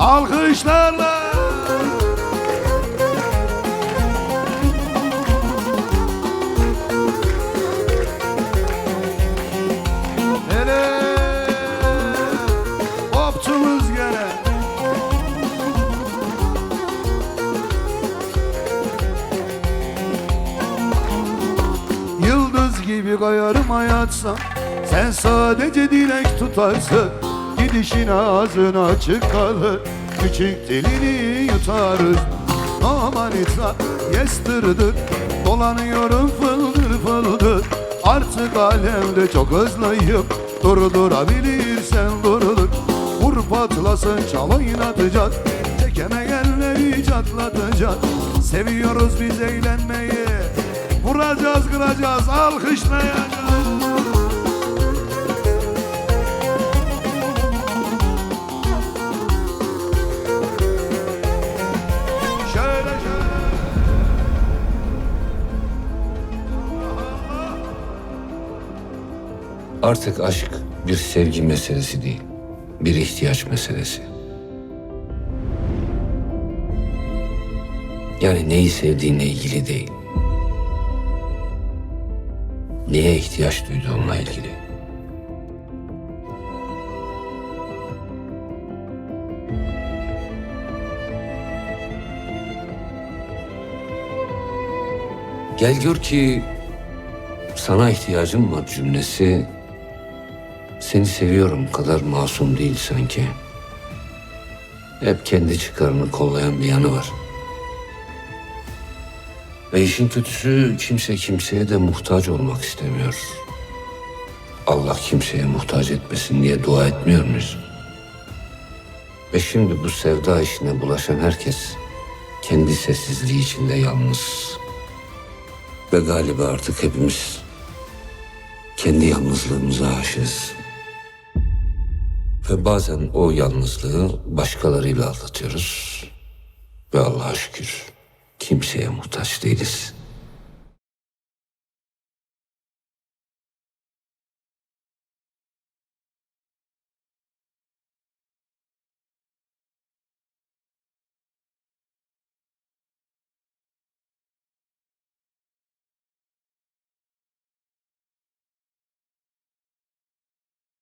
alkışlarla. Hele Koptumuz gene. Yıldız gibi kayarım hayatsam Sen sadece dilek tutarsın Gidişin ağzın açık kalır Küçük dilini yutarız. Aman itza yestırdır Dolanıyorum fıldır fıldır. Artık alemde çok hızlıyım. Durdurabilirsen durdur Vur patlasın çal oynatacağız Çekemeyenleri çatlatacağız Seviyoruz biz eğlenmeyi. Vuracağız kıracağız alkışlayacağız Artık aşk bir sevgi meselesi değil, bir ihtiyaç meselesi. Yani neyi sevdiğinle ilgili değil. Neye ihtiyaç duyduğunla ilgili. Gel gör ki sana ihtiyacım var cümlesi seni seviyorum kadar masum değil sanki. Hep kendi çıkarını kollayan bir yanı var. Ve işin kötüsü kimse kimseye de muhtaç olmak istemiyor. Allah kimseye muhtaç etmesin diye dua etmiyor muyuz? Ve şimdi bu sevda işine bulaşan herkes kendi sessizliği içinde yalnız. Ve galiba artık hepimiz kendi yalnızlığımıza aşığız. Ve bazen o yalnızlığı başkalarıyla aldatıyoruz. Ve Allah'a şükür kimseye muhtaç değiliz.